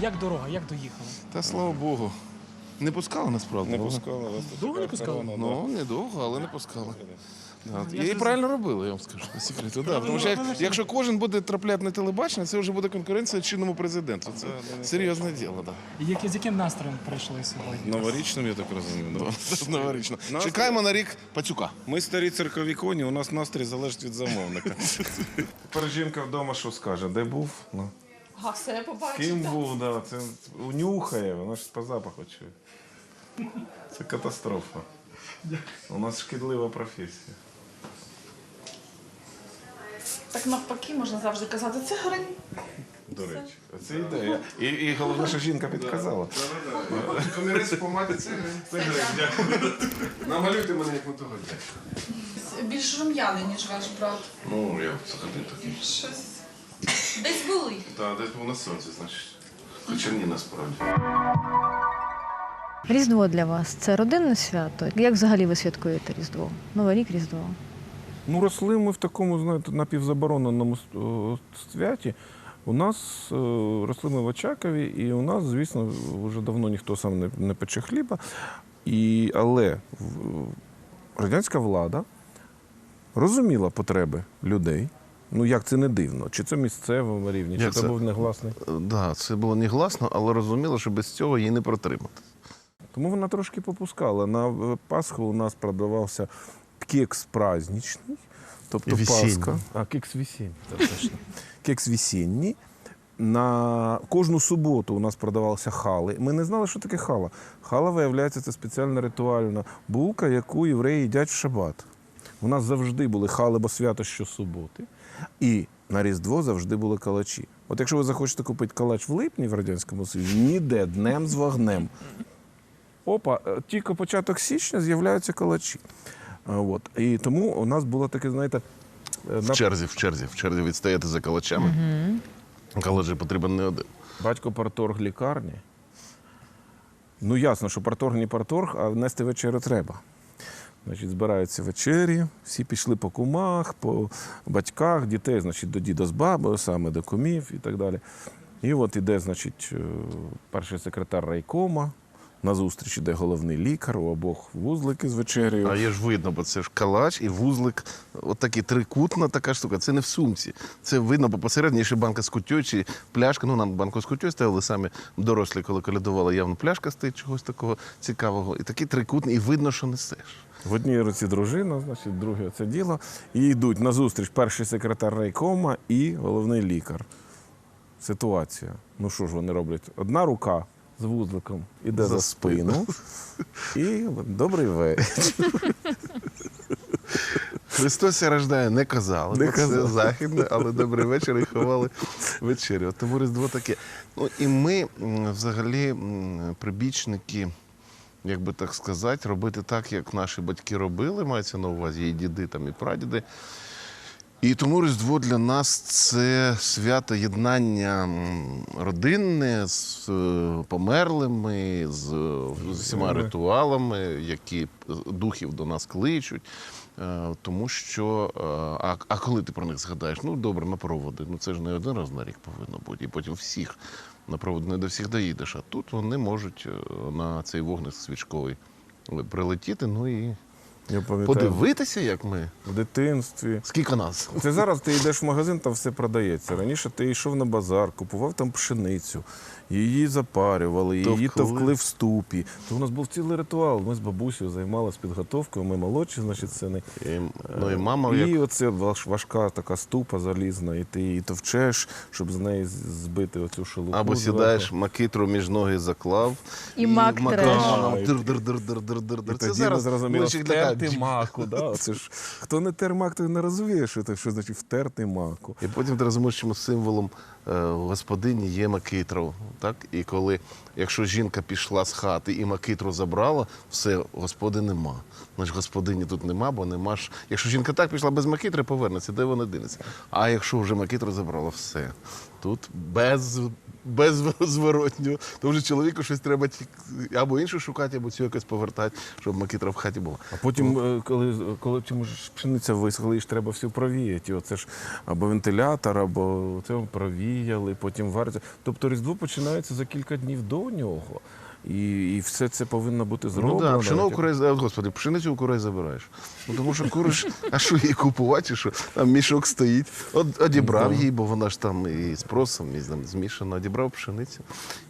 як дорога, як доїхали? Та слава Богу. Не пускали насправді. Не але- вас. Довго не пускали? Ну, недовго, але не пускали. Да. я І правильно робили, я вам скажу по секрету. Да, тому що як, якщо кожен буде трапляти на телебачення, це вже буде конкуренція чинному президенту. Це серйозне діло, так. І як, з яким настроєм прийшли сьогодні? Новорічним, я так розумію. Да. Новорічно. Нас- Чекаємо на рік пацюка. Ми старі церкові коні, у нас настрій залежить від замовника. Тепер жінка вдома що скаже? Де був? Ну. А все побачите. Ким був, да, це унюхає, вона ж по запаху чує. Це катастрофа. У нас шкідлива професія. Так навпаки можна завжди казати, це гринь. До речі, це ідея. І, і головне, що жінка підказала. Комірець по маті це Намалюйте мене як на того дядька. Більш рум'яний, ніж ваш брат. Ну, я взагалі такий. Щось. Десь були. Та десь був на сонці, значить. Хоча ні, насправді. Різдво для вас це родинне свято. Як взагалі ви святкуєте Різдво? Новий рік Різдво. Ну, росли ми в такому, знаєте, напівзабороненому е, святі. У нас е, росли ми в Очакові, і у нас, звісно, вже давно ніхто сам не, не пече хліба. І, але радянська влада розуміла потреби людей. Ну, як це не дивно? Чи це місцевому рівні, чи це це? був негласний? Так, да, це було негласно, але розуміло, що без цього її не протримати. Тому вона трошки попускала. На е, Пасху у нас продавався кекс праздничний, тобто Весінній. Пасха. А, кекс весінній, точно. кекс весінній. На кожну суботу у нас продавалися хали. Ми не знали, що таке хала. Хала, виявляється, це спеціальна ритуальна булка, яку євреї їдять в шабат. У нас завжди були хали, бо свято щосуботи. І на Різдво завжди були калачі. От якщо ви захочете купити калач в липні в Радянському Союзі, ніде днем з вогнем. Опа, е, тільки початок січня з'являються калачі. От. І тому у нас було таке, знаєте, е, В черзі, в черзі, в черзі відстояти за калачами. Калачі потрібен не один. батько парторг лікарні. Ну, ясно, що парторг не парторг, а нести вечерю треба. Значить, збираються вечері, всі пішли по кумах, по батьках, дітей, значить, до діда з бабою, саме до кумів і так далі. І от іде, значить, е, перший секретар райкома, на зустріч іде головний лікар, у обох вузлики з вечерею. А є ж видно, бо це ж калач і вузлик. От такі трикутна така штука. Це не в сумці. Це видно, бо посередині ще банка з кутю чи пляшка. Ну, нам банку з кутю ставили самі дорослі, коли колядували, явно пляшка стоїть чогось такого цікавого. І такий трикутний, і видно, що несеш. В одній руці дружина, значить, в другій це діло. І йдуть на зустріч перший секретар райкома і головний лікар. Ситуація. Ну що ж вони роблять? Одна рука з вузликом іде за, За спину. І добрий вечір. Христос рождає, не казали. Не казали. Це західне, але добрий вечір і ховали вечерю. Тому Різдво таке. Ну і ми взагалі прибічники, як би так сказати, робити так, як наші батьки робили, мається на увазі і діди, там, і прадіди. І тому Різдво для нас це свято єднання родинне з е, померлими, з, е, усіма ритуалами, які е, духів до нас кличуть. Е, Тому що, е, а, а коли ти про них згадаєш, ну добре, на проводи. Ну це ж не один раз на рік повинно бути. І потім всіх на проводи не до всіх доїдеш. А тут вони можуть е, на цей вогник свічковий прилетіти. Ну і Я пам'ятаю, подивитися, як ми. в дитинстві. Скільки нас? Це зараз ти йдеш в магазин, там все продається. Раніше ти йшов на базар, купував там пшеницю, її запарювали, її Товкли. товкли в ступі. То у нас був цілий ритуал. Ми з бабусею займалися підготовкою, ми молодші, значить, сини. І, ну і мама, І як оце важ- важка така ступа залізна, і ти її товчеш, щоб з неї з- збити оцю шелуху. або зверху. сідаєш, макитру між ноги заклав. І мак треш. дир-дир-дир-дир-дир-дир. Це тоді зараз зрозуміли, для втерти кадрів. маку. Да? Це ж, хто не тер мак, той не розуміє, що, це, що значить втерти маку. І потім ти розумієш, чому символом е, господині є макитру. Так? І коли, якщо жінка пішла з хати і макитру забрала, все, господи нема. Значить, господині тут нема, бо нема ж. Якщо жінка так пішла без макитри, повернеться, де вона динеться. А якщо вже макитру забрала, все. Тут без, без зворотнього. То вже чоловіку щось треба або інше шукати, або цю якось повертати, щоб макітра в хаті була. А потім, е, коли, коли чому ж пшениця висохла, її ж треба всю провіяти. Оце ж або вентилятор, або це провіяли, потім вариться. Тобто Різдво починається за кілька днів до нього. І, і все це повинно бути Ну зроблено. да, пшено курей, а, господи, пшеницю у курей забираєш. Ну, тому що кури ж, а що її купувати, що там мішок стоїть. От одібрав її, бо вона ж там і з просом, і там змішана, одібрав пшеницю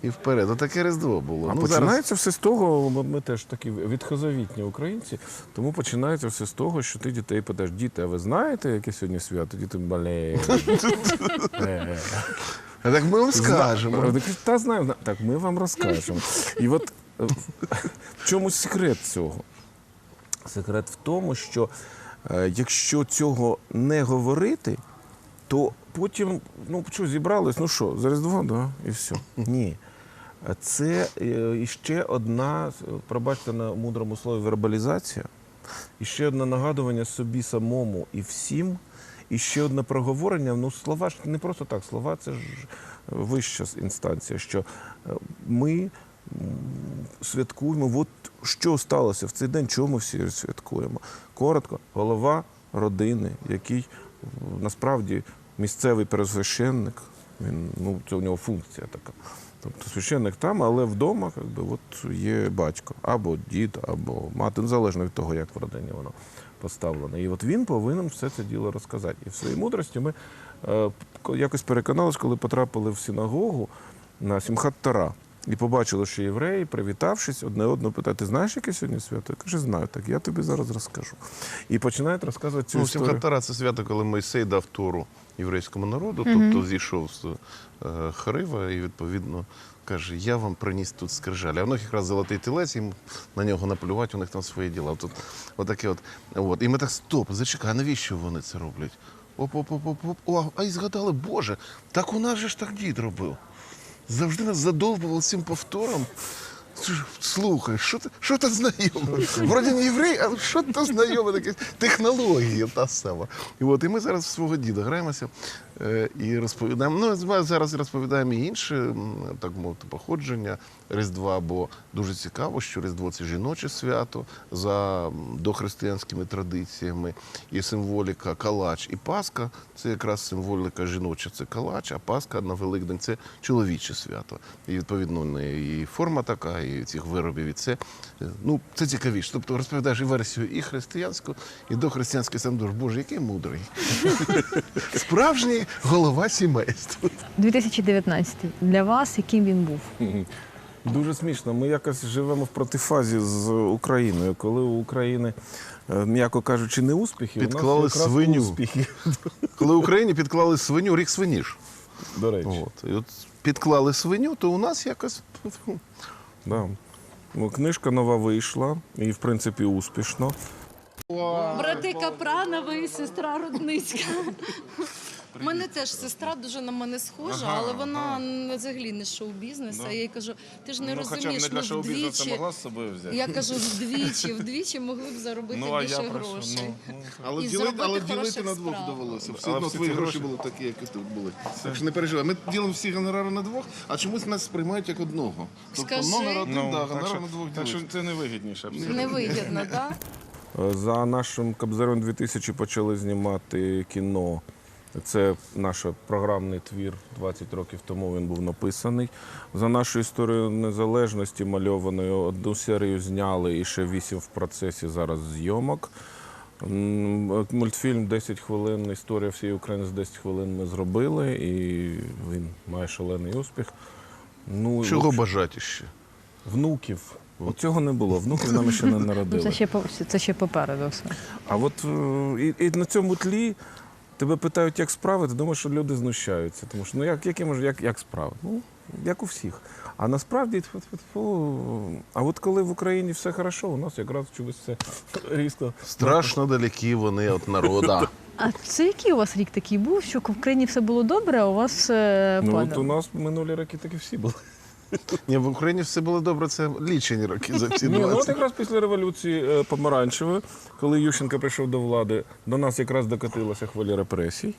і вперед. Отаке Різдво було. А ну, починається все з того, ми, ми теж такі відхозавітні українці, тому починається все з того, що ти дітей питаєш, діти, а ви знаєте, яке сьогодні свято? Діти бле. А так ми вам скажемо. Та знаємо, зна- так ми вам розкажемо. І от е, в чому секрет цього? Секрет в тому, що е, якщо цього не говорити, то потім, ну що, зібрались, ну що, за Різдво, да, і все. Ні. Е, Це е, іще одна, е, пробачте на мудрому слові, вербалізація, і ще одне нагадування собі самому і всім, і ще одне проговорення. Ну, слова ж не просто так, слова це ж вища інстанція, що е, ми святкуємо. От що сталося в цей день, чому всі святкуємо? Коротко, голова родини, який насправді місцевий пересвященник, він, ну, це у нього функція така. Тобто священник там, але вдома як би, от є батько, або дід, або мати, ну, залежно від того, як в родині воно поставлено. І от він повинен все це діло розказати. І в своїй мудрості ми е, якось переконалися, коли потрапили в синагогу на Сімхат Тара. І побачили, що євреї, привітавшись, одне одного питають, ти знаєш, яке сьогодні свято? Я кажу, знаю, так я тобі зараз розкажу. І починають розказувати цю Ну, історію. Сімхат-Тара – це свято, коли Мойсей дав Тору єврейському народу, тобто зійшов з е, Харива і відповідно каже: Я вам приніс тут скрижалі. А в них якраз золотий тілець, їм на нього наплювати, у них там свої діла. Тут отаке от. От. І ми так стоп, зачекай, навіщо вони це роблять? Оп, оп, оп, оп, оп. О, а й згадали, Боже, так у нас же ж так дід робив. Завжди нас задовбував цим повтором. Слухай, що ти що ти знайоме? Вроді не єврей, але що ти знайоме таке технології та сама. І от і ми зараз в свого діда граємося і розповідаємо. Ну зараз розповідаємо і інше, так мовити, походження Різдва, бо дуже цікаво, що Різдво це жіноче свято за дохристиянськими традиціями, і символіка калач і Пасха це якраз символіка жіноча, це калач, а Пасха на Великдень це чоловіче свято. І відповідно і форма така, і цих виробів, і це е, ну це цікавіше. Тобто розповідаєш і версію і християнську, і дохристиянську сам думаєш, Боже, який мудрий. Справжній голова сімейства. 2019 для вас, яким він був? Дуже смішно. Ми якось живемо в протифазі з Україною. Коли у України, е, м'яко кажучи, не успіхи, Підклали у нас свиню. успіхи. Коли Україні підклали свиню, рік свиніш. До речі. От. І от підклали свиню, то у нас якось Да. Ну, Книжка нова вийшла, і в принципі успішно. Брати Капранови і сестра Рудницька. У мене теж сестра дуже на мене схожа, але вона не- взагалі не шоу-бізнес. А я їй кажу, ти ж не Ну, розумієш, ну, вдвічі. з собою взяти. Я кажу, вдвічі, вдвічі могли б заробити Ну, а більше я прошу, грошей. ну, ну. Але, І ділити, зробити але ділити хороших на двох справ. довелося. Все одно всі твої ці гроші гроші? були такі, як і тут були. Так що не переживай. Ми ділимо всі гонорари на двох, а чомусь нас сприймають як одного. Тобто Скажи. номер один, Ну, да, так, гонорар що, на двох так що ділити. це не вигідніше. абсолютно. Невигідно, так? За нашим Кобзарем 2000 почали знімати кіно. Це наш програмний твір 20 років тому він був написаний. За нашу історію незалежності мальованою одну серію зняли і ще вісім в процесі зараз зйомок. Мультфільм 10 хвилин, історія всієї України з 10 хвилин ми зробили, і він має шалений успіх. Ну, чого бажати ще. внуків. От цього не було. Внуків нам ще не Ну, народили. це ще по- це ще попереду все. А от е, і, і на цьому тлі тебе питають, як справи, ти думаєш, що люди знущаються. Тому що ну як, які може, як, як справи? Ну, як у всіх. А насправді, а от коли в Україні все хорошо, у нас якраз чогось все різко. Страшно далекі вони від народу. А це який у вас рік такий був, що в Україні все було добре, а у вас все Ну, падало? от у нас минулі роки таки всі були. Ні, в Україні все було добре, це лічені роки за ці Ні, ну от якраз після революції е, помаранчевої, коли Ющенко прийшов до влади, до нас якраз докотилася хвиля репресій.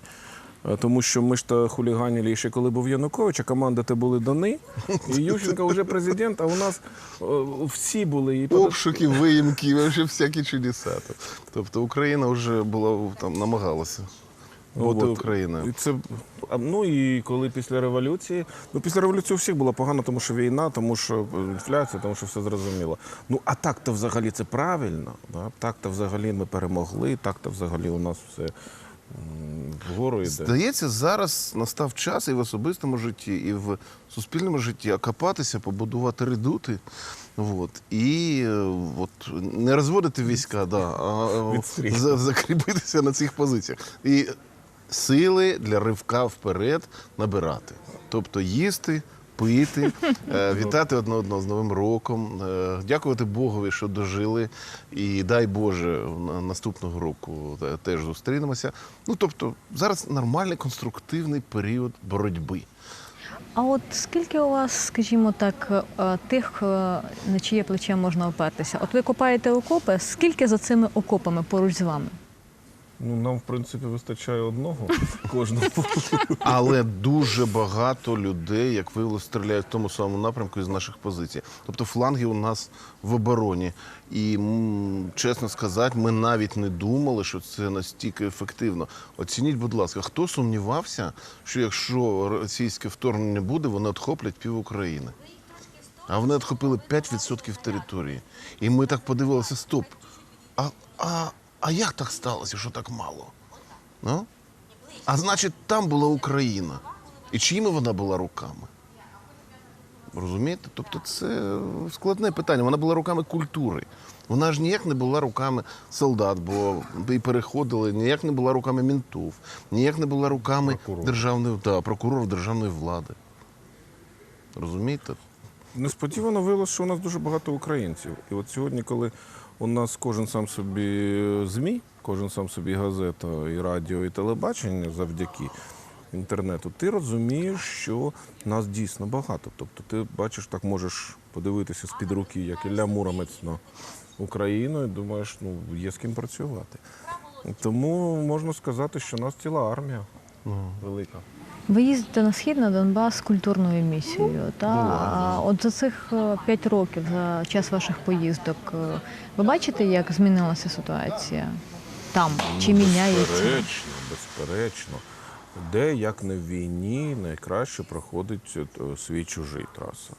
Е, Тому що ми ж то хуліганили ще коли був Янукович, а команда те були Дони. І Ющенко вже президент, а у нас е, всі були. І Обшуки, виїмки, вже всякі чудеса. Тобто Україна вже була там намагалася. От, Україною. І це, ну і коли після революції, ну після революції у всіх було погано, тому що війна, тому що е, інфляція, тому що все зрозуміло. Ну а так-то взагалі це правильно. Да? Так-то взагалі ми перемогли, так-то взагалі у нас все вгору йде. Здається, зараз настав час і в особистому житті, і в суспільному житті окопатися, побудувати редути. От, і е, от, не розводити війська, да, а закріпитися на цих позиціях. І сили для ривка вперед набирати. Тобто їсти, пити, е, вітати одне одного з Новим роком, е, дякувати Богові, що дожили. І дай Боже, на- наступного року теж зустрінемося. Ну тобто, зараз нормальний конструктивний період боротьби. А от скільки у вас, скажімо так, е, тих, на чиє плече можна опертися? От ви копаєте окопи, скільки за цими окопами поруч з вами? Ну нам, в принципі, вистачає одного кожного. Але дуже багато людей, як виявилося, стріляють в тому самому напрямку із наших позицій. Тобто фланги у нас в обороні. І чесно сказати, ми навіть не думали, що це настільки ефективно. Оцініть, будь ласка, хто сумнівався, що якщо російське вторгнення буде, вони отхоплять пів України. А вони отхопили 5% території. І ми так подивилися: стоп. А, а, а як так сталося, що так мало? Ну? А значить, там була Україна. І чиїми вона була руками? Розумієте? Тобто це складне питання. Вона була руками культури. Вона ж ніяк не була руками солдат, бо і переходили, ніяк не була руками мінтов, ніяк не була руками державної да, прокурорів державної влади. Розумієте? Несподівано виявилося, що у нас дуже багато українців. І от сьогодні, коли у нас кожен сам собі ЗМІ, кожен сам собі газета, і радіо, і телебачення завдяки інтернету, ти розумієш, що нас дійсно багато. Тобто ти бачиш, так можеш подивитися з-під руки, як Ілля Муромець на Україну, і думаєш, ну є з ким працювати. Тому можна сказати, що нас ціла армія велика. Ви їздите на схід на Донбас з культурною місією. Та? А от за цих е, п'ять років, за час ваших поїздок, е, ви бачите, як змінилася ситуація там? Чи міняється? Безперечно, безперечно. Де, як не в війні, найкраще проходить е, свій чужий траса.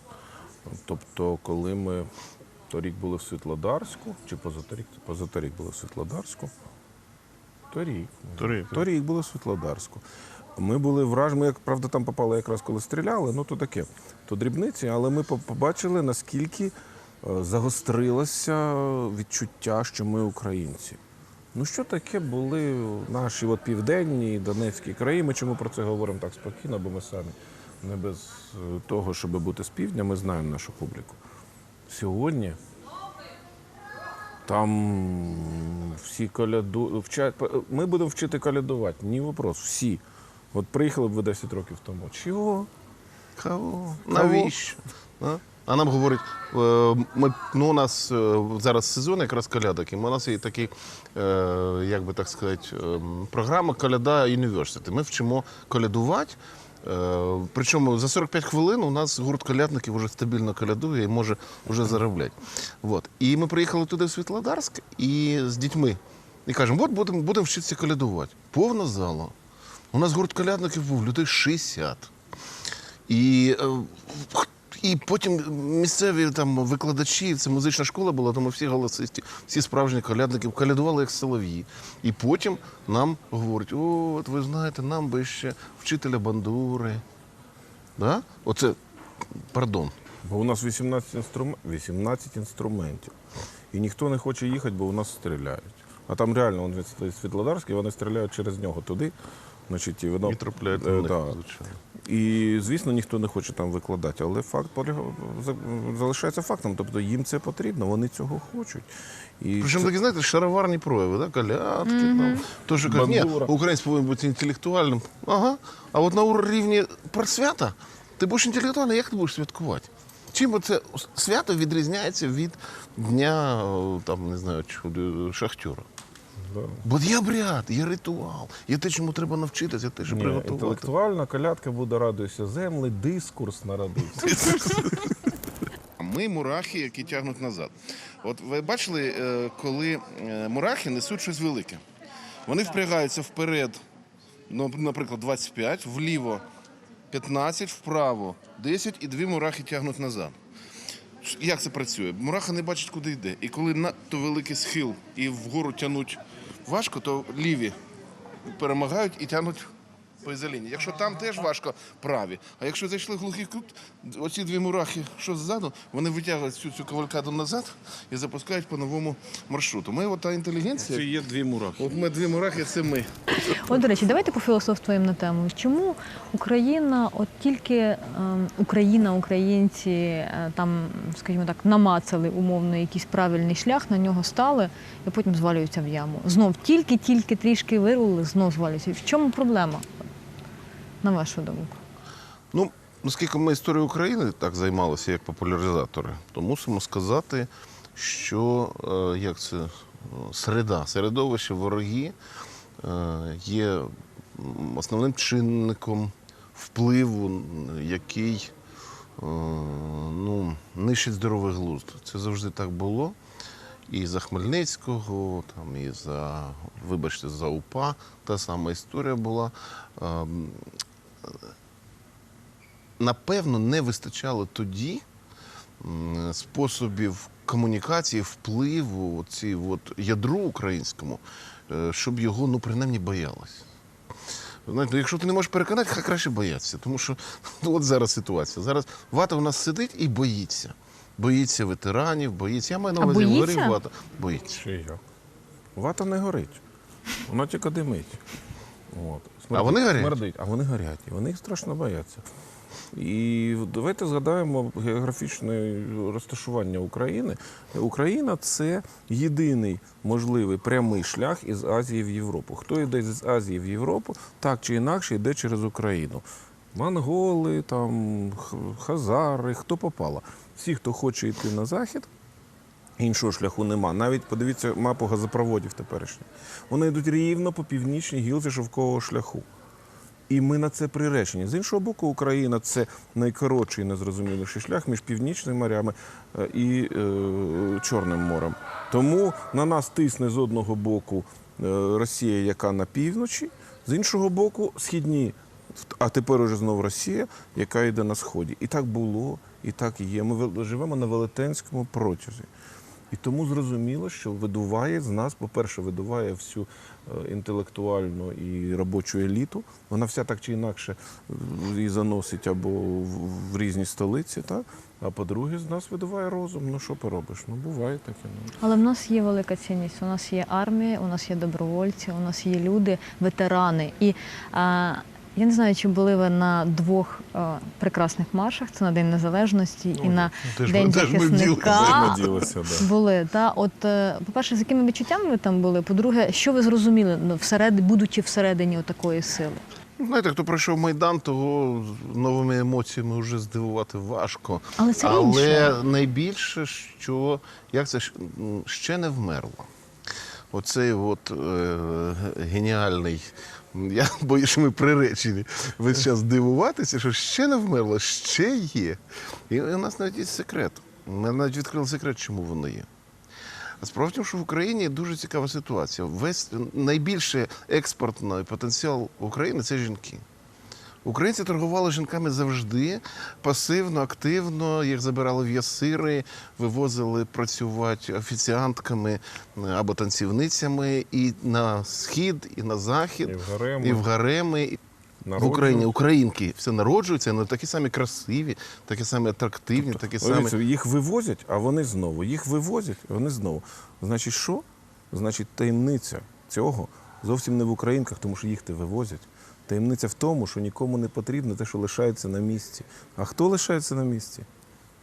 Тобто, коли ми торік були в Світлодарську, чи позаторік, позаторік були в Світлодарську. Торік. Торік. Торік були в Світлодарську. Ми були враж, ми, як правда, там попали якраз коли стріляли, ну то таке, то дрібниці, але ми побачили, наскільки е, загострилося відчуття, що ми українці. Ну що таке були наші от південні Донецькі краї? Ми чому про це говоримо так спокійно, бо ми самі не без е, того, щоб бути з півдня, ми знаємо нашу публіку. Сьогодні там всі коляду... Ми будемо вчити колядувати, ні вопрос. Всі. От приїхали б ви 10 років тому. Чого? Кого? Навіщо? А? А нам говорять, е, ми, ну, у нас е, зараз сезон якраз колядок, і у нас є такий, е, як би так сказати, е, програма Коляда University. Ми вчимо колядувати. Е, Причому за 45 хвилин у нас гурт колядників вже стабільно колядує і може вже заробляти. Вот. І ми приїхали туди в Світлодарськ і з дітьми. І кажемо, от будемо будемо вчитися колядувати. Повна зала. У нас гурт колядників був людей 60. І, е, і потім місцеві там викладачі, це музична школа була, тому всі голосисті, всі справжні колядники колядували як солов'ї. І потім нам говорять: о, от ви знаєте, нам би ще вчителя бандури. Да? Оце, пардон. Бо у нас 18, інструм... 18 інструментів. І ніхто не хоче їхати, бо у нас стріляють. А там реально від Світлодарський, вони стріляють через нього туди. Значить, і воно І трапляють Е, на них, да. звичайно. І, звісно, ніхто не хоче там викладати, але факт поляга- за- залишається фактом. Тобто їм це потрібно, вони цього хочуть. І Причому це- такі, знаєте, шароварні прояви, да? колядки, там, то, що кажуть, ні, Бандура. українець повинен бути інтелектуальним. Ага. А от на рівні просвята ти будеш інтелектуальний, як ти будеш святкувати? Чим це свято відрізняється від дня о, там, не знаю, чого, шахтера? Бо є обряд, є ритуал, є те, чому треба навчитися, є те, що Ні, приготувати. інтелектуальна колядка буде радуйся земли, дискурс народився. Ми мурахи, які тягнуть назад. От ви бачили, е, коли е, мурахи несуть щось велике. Вони впрягаються вперед ну, наприклад, 25, вліво 15, вправо 10 і дві мурахи тягнуть назад. Як це працює? Мураха не бачить, куди йде. І коли надто великий схил і вгору тягнуть важко, то ліві перемагають і тягнуть по ізоліні. Якщо там теж важко, праві. А якщо зайшли в глухий кут, оці дві мурахи, що ззаду, вони витягують всю цю кавалькаду назад і запускають по новому маршруту. Ми от та інтелігенція. Це є дві мурахи. От ми дві мурахи, це ми. От, до речі, давайте пофілософствуємо на тему. Чому Україна, от тільки ем, Україна, українці е, там, скажімо так, намацали умовно якийсь правильний шлях, на нього стали і потім звалюються в яму. Знов тільки-тільки трішки вирвали, знов звалюються. В чому проблема? На вашу думку? Ну, оскільки ми історією України так займалися як популяризатори, то мусимо сказати, що е, як це е, середа, середовище вороги е, є основним чинником впливу, який ну, нищить здоровий глузд. Це завжди так було. І за Хмельницького, там, і за, вибачте, за УПА та сама історія була. Напевно, не вистачало тоді способів комунікації, впливу, ці от ядру українському, е, щоб його ну, принаймні боялось. Знаєте, ну, якщо ти не можеш переконати, хай краще бояться. Тому що ну, от зараз ситуація. Зараз вата у нас сидить і боїться. Боїться ветеранів, боїться. Я маю на увазі горів вата. Боїться. Чи як? Вата не горить. Вона тільки димить. От. А вони горять? Смердить. А вони горять. І вони їх страшно бояться. І давайте згадаємо географічне розташування України. Україна це єдиний можливий прямий шлях із Азії в Європу. Хто йде з Азії в Європу, так чи інакше йде через Україну. Монголи, там, хазари, хто попало. Всі, хто хоче йти на захід, Іншого шляху нема. Навіть подивіться мапу газопроводів теперішніх. Вони йдуть рівно по північній гілці шовкового шляху. І ми на це приречені. З іншого боку, Україна це найкоротший, найзрозуміліший шлях між північними морями е, і е, Чорним морем. Тому на нас тисне з одного боку е, Росія, яка на півночі, з іншого боку, східні, а тепер уже знову Росія, яка йде на сході. І так було, і так є. Ми живемо на велетенському протязі. І тому зрозуміло, що видуває з нас, по-перше, видуває всю е, інтелектуальну і робочу еліту. Вона вся так чи інакше е, її заносить або в, різні столиці, так? а по-друге, з нас видуває розум. Ну що поробиш? Ну буває таке. Ну. Але в нас є велика цінність. У нас є армія, у нас є добровольці, у нас є люди, ветерани. І а, я не знаю, чи були ви на двох а, прекрасних маршах. Це на День Незалежності і на теж День ми- теж ми захисника. Да. Були та от е, по-перше, з якими відчуттями ви там були? По-друге, що ви зрозуміли ну, всередині, будучи всередині такої сили? Ну, Знаєте, хто пройшов Майдан, того новими емоціями вже здивувати важко. Але це Але інше. найбільше, що як це ж, м, ще не вмерло. Оцей от е, геніальний. Я боюсь, що ми приречені весь час дивуватися, що ще не вмерло, ще є. І у нас навіть є секрет. Ми навіть відкрили секрет, чому воно є. Справа в тому, що в Україні дуже цікава ситуація. Весь найбільший експортний потенціал України це жінки. Українці торгували жінками завжди пасивно, активно. Їх забирали в ясири, вивозили працювати офіціантками е, або танцівницями і на схід, і на захід, І в гареми. і в гареми. В Україні українки все народжуються, але такі самі красиві, такі самі атрактивні, такі самі. Їх вивозять, а вони знову. Їх вивозять, а вони знову. Значить, що? Значить, таємниця цього зовсім не в українках, тому що їх те вивозять. Таємниця в тому, що нікому не потрібно те, що лишається на місці. А хто лишається на місці?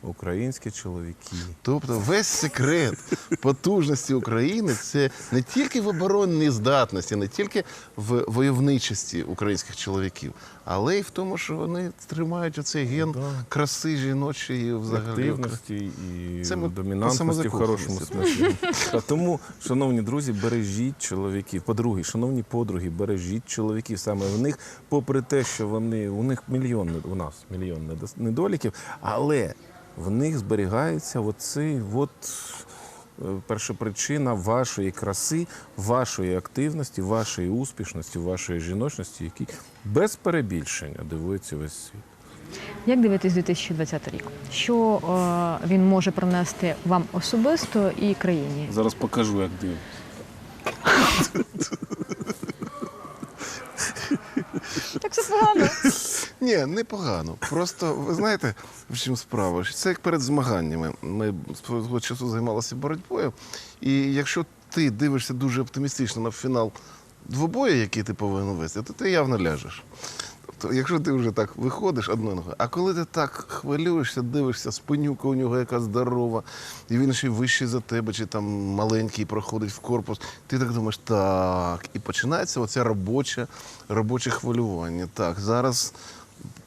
Українські чоловіки. Тобто весь секрет потужності України це не тільки в оборонній здатності, не тільки в войовничості українських чоловіків, але й в тому, що вони тримають оцей ген Да. краси жіночої взагалі. активності і Це домінантності в хорошому смислі. А тому, шановні друзі, бережіть чоловіків. По-друге, шановні подруги, бережіть чоловіків. Саме в них, попри те, що вони у них мільйон у нас мільйон недоліків, але в них зберігається оцей от е, першопричина вашої краси, вашої активності, вашої успішності, вашої жіночності, які без перебільшення дивується весь світ. Як дивитесь 2020 рік? Що е, він може принести вам особисто і країні? Зараз покажу, як дивиться. Так все погано. Ні, непогано. Просто ви знаєте, в чому справа? Це як перед змаганнями. Ми свого часу займалися боротьбою. І якщо ти дивишся дуже оптимістично на фінал двобою, який ти повинен вести, то ти явно ляжеш. Тобто, якщо ти вже так виходиш одною ногою, а коли ти так хвилюєшся, дивишся, спинюка у нього яка здорова, і він ще вищий за тебе, чи там маленький проходить в корпус, ти так думаєш, так. І починається оце робоче, робоче хвилювання. Так, зараз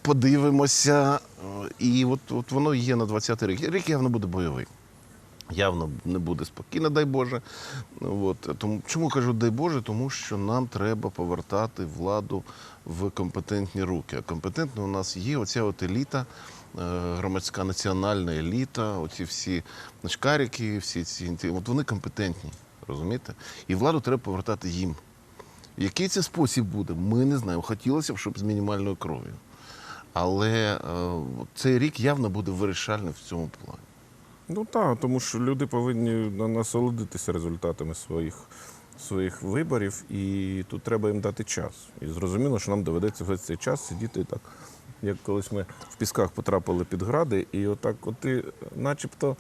подивимося. Е, І от, от воно є на 20-й рік. Рік явно буде бойовий. Явно не буде спокійно, дай Боже. От. Тому, чому кажу дай Боже? Тому що нам треба повертати владу в компетентні руки. А компетентна у нас є оця от еліта, е, громадська національна еліта, оці всі начкарики, всі ці от вони компетентні, розумієте? І владу треба повертати їм. Який це спосіб буде, ми не знаємо. Хотілося б, щоб з мінімальною кров'ю. Але е, цей рік явно буде вирішальним в цьому плані. Ну так, тому що люди повинні насолодитися результатами своїх, своїх виборів, і тут треба їм дати час. І зрозуміло, що нам доведеться весь цей час сидіти так, як колись ми в пісках потрапили під гради, і отак, от ти, начебто,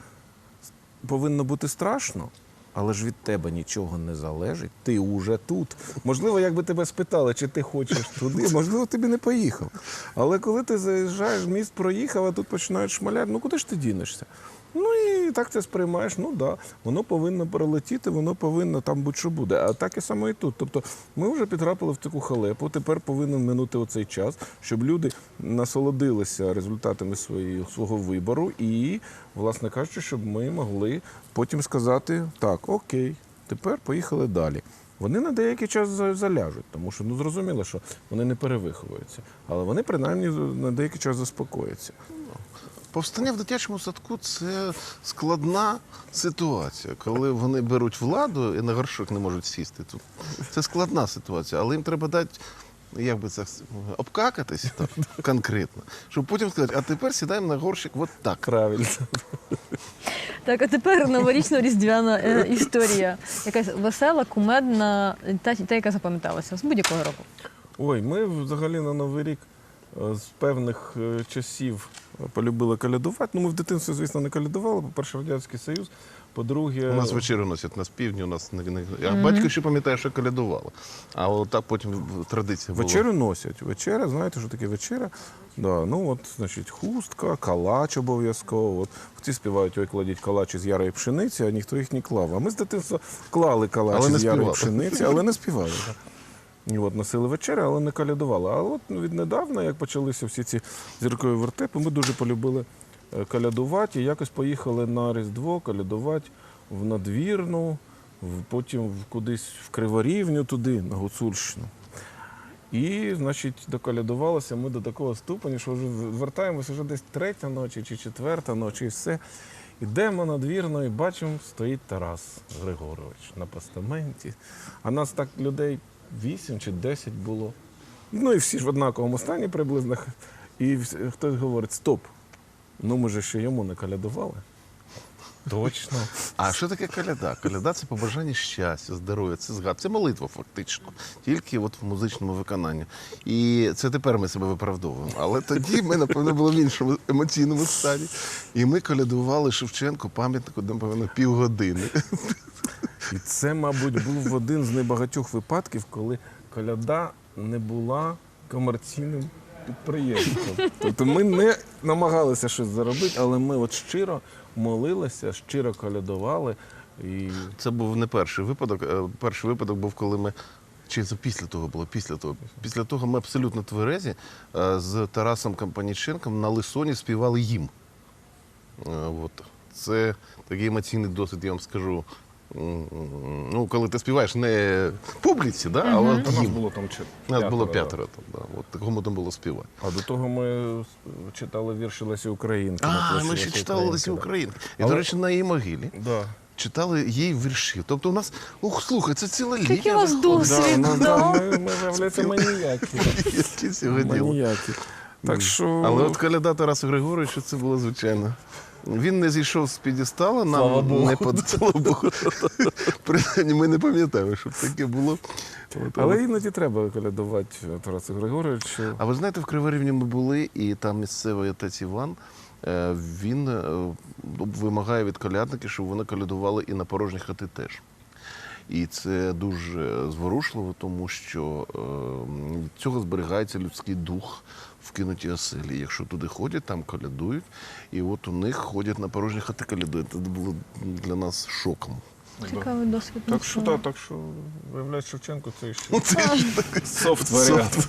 повинно бути страшно. Але ж від тебе нічого не залежить, ти уже тут. Можливо, якби тебе спитали, чи ти хочеш туди, можливо, ти б не поїхав. Але коли ти заїжджаєш, міст проїхав, а тут починають шмаляти, ну куди ж ти дінешся? Ну і так це сприймаєш, ну да, воно повинно пролетіти, воно повинно там будь-що буде. А так і само і тут. Тобто ми вже підтрапили в таку халепу, тепер повинен минути оцей час, щоб люди насолодилися результатами свої, свого вибору і, власне кажучи, щоб ми могли потім сказати, так, окей, тепер поїхали далі. Вони на деякий час за- заляжуть, тому що ну зрозуміло, що вони не перевиховуються, але вони принаймні на деякий час заспокояться. Повстання в дитячому садку це складна ситуація, коли вони беруть владу і на горшок не можуть сісти. Тут це складна ситуація, але їм треба дати. Як би це обкакатись так, конкретно, щоб потім сказати, а тепер сідаємо на горщик от так. Правильно. Так, а тепер новорічно-різдвяна е, історія. Якась весела, кумедна, та, та яка запам'яталася з будь-якого року. Ой, ми взагалі на Новий рік з певних е, часів полюбили колядувати. Ну, ми в дитинстві, звісно, не колядували. По-перше, Радянський Союз. По-друге, У нас вечерю носять на півдні, у нас не, не... А батько ще пам'ятає, що колядували. А от так потім традиція була. вечерю носять. Вечеря, знаєте, що таке вечеря? Да, ну от, значить, хустка, калач обов'язково. От всі співають, ой, кладіть калач із ярої пшениці, а ніхто їх не клав. А ми з дитинства клали калач Але не ярої пшениці, але не співали. От носили вечерю, але не колядували. А от віднедавна, як почалися всі ці зіркові вертепи, ми дуже полюбили е, колядувати і якось поїхали на Різдво колядувати в надвірну, потім кудись в Криворівню туди, на Гуцульщину. І, значить, доколядувалися ми до такого ступеня, що вже вертаємося вже десь третя ночі чи четверта ночі, і все. Йдемо надвірно і бачимо, стоїть Тарас Григорович на постаменті. А нас так людей вісім чи десять було. Ну і всі ж в однаковому стані приблизно. І хтось говорить: стоп! Ну ми же ще йому не колядували. Точно. А що таке коляда? Коляда це побажання щастя, здоров'я, це згад, це молитва фактично, тільки от в музичному виконанні. І це тепер ми себе виправдовуємо. Але тоді ми, напевно, були в іншому емоційному стані. І ми колядували Шевченку пам'ятнику, напевно, півгодини. І це, мабуть, був один з небагатьох випадків, коли коляда не була комерційним підприємством. Тобто ми не намагалися щось заробити, але ми от щиро молилися, щиро колядували. І Це був не перший випадок. Е, Перший випадок був, коли ми. Чи це після того було? Після того. Після того ми абсолютно тверезі е, з Тарасом Кампаніченком на Лисоні співали їм. Е, От. Це такий емоційний досвід, я вам скажу. Ну, коли ти співаєш не публіці, да, а от Та нас було там чет- Нас було да. п'ятеро там. Да. От такому там було співати. А до того ми читали вірші Лесі Українки. на А, площі ми ще Лесі читали Лесі да. Українки. І, Але- до речі, на її могилі. Да. читали їй вірші. Тобто у нас, ух, слухай, це ціла лінія. Який у вас досвід? Да, ну, да. да, ми, ми виявляється маніяки. Які сьогодні. маніяки. Так що Але от коляда Тараса Григоровича це було звичайно. Він не зійшов з підістала, нам Слава Богу. не под... Слава Богу. Принаймні, ми не пам'ятаємо, щоб таке було. От, Але іноді треба колядувати Тарасу Григоровичу. А ви знаєте, в Криворівні ми були, і там місцевий отець Іван. е, Він е, вимагає від колядників, щоб вони колядували і на порожні хати теж. І це дуже зворушливо, тому що е, від цього зберігається людський дух в кинутій оселі. Якщо туди ходять, там колядують. І от у них ходять на порожні хати колядують. Це було для нас шоком. Цікавий досвід. Так що, так, так що виявляється, Шевченко це ще софт варіант.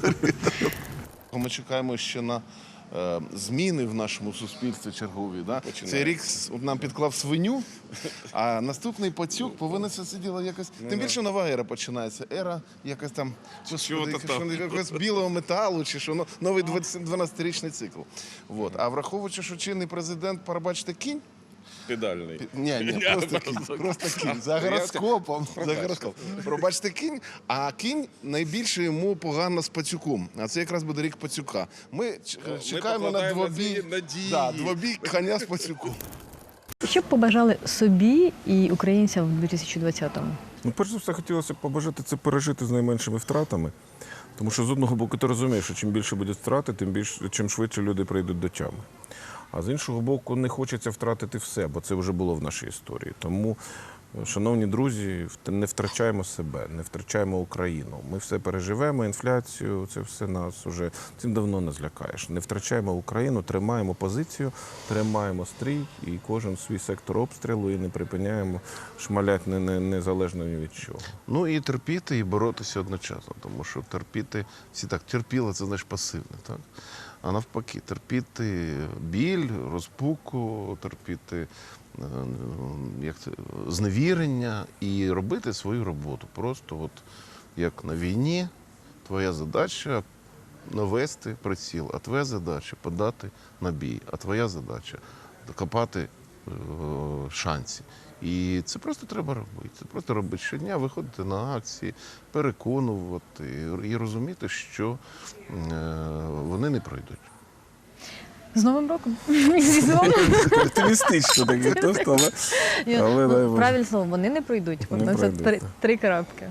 Ми чекаємо ще на зміни в нашому суспільстві чергові. Да? Цей рік нам підклав свиню, а наступний пацюк повинен це все діло якось. Тим більше нова ера починається. Ера якась там господи, якогось білого металу, чи що ну, новий 12-річний цикл. Вот. А враховуючи, що чинний президент, пробачте, кінь. Педальний. Ні, ні, просто кінь. Просто кінь. За гороскопом. За гороскопом. Пробачте кінь, а кінь найбільше йому погано з пацюком. А це якраз буде рік пацюка. Ми ч- чекаємо на покладаємо двобій. надії- надії. Да, двобій коня з пацюком. Що б побажали собі і українцям в 2020-му? Ну, перш за все, хотілося б побажати це пережити з найменшими втратами. Тому що з одного боку ти розумієш, що чим більше буде втрати, тим більше чим швидше люди прийдуть до тями. А з іншого боку, не хочеться втратити все, бо це вже було в нашій історії. Тому, е, шановні друзі, не втрачаємо себе, не втрачаємо Україну. Ми все переживемо, інфляцію, це все нас уже цим давно не злякаєш. Не втрачаємо Україну, тримаємо позицію, тримаємо стрій і кожен свій сектор обстрілу і не припиняємо шмалять не, не, незалежно ні від чого. Ну і терпіти, і боротися одночасно, тому що терпіти, всі так, терпіли, це значить пасивне, так? А навпаки, терпіти біль, розпуку, терпіти е, як це, зневірення і робити свою роботу. Просто от як на війні, твоя задача навести приціл, а твоя задача подати на бій, а твоя задача докопати е, шанси. І це просто треба робити. Це просто робити щодня, виходити на акції, переконувати і розуміти, що е, вони не пройдуть. З Новим роком! Зі. Оптимістично таке, то Боже. Правильне слово, вони не пройдуть. Воно це три, три крапки.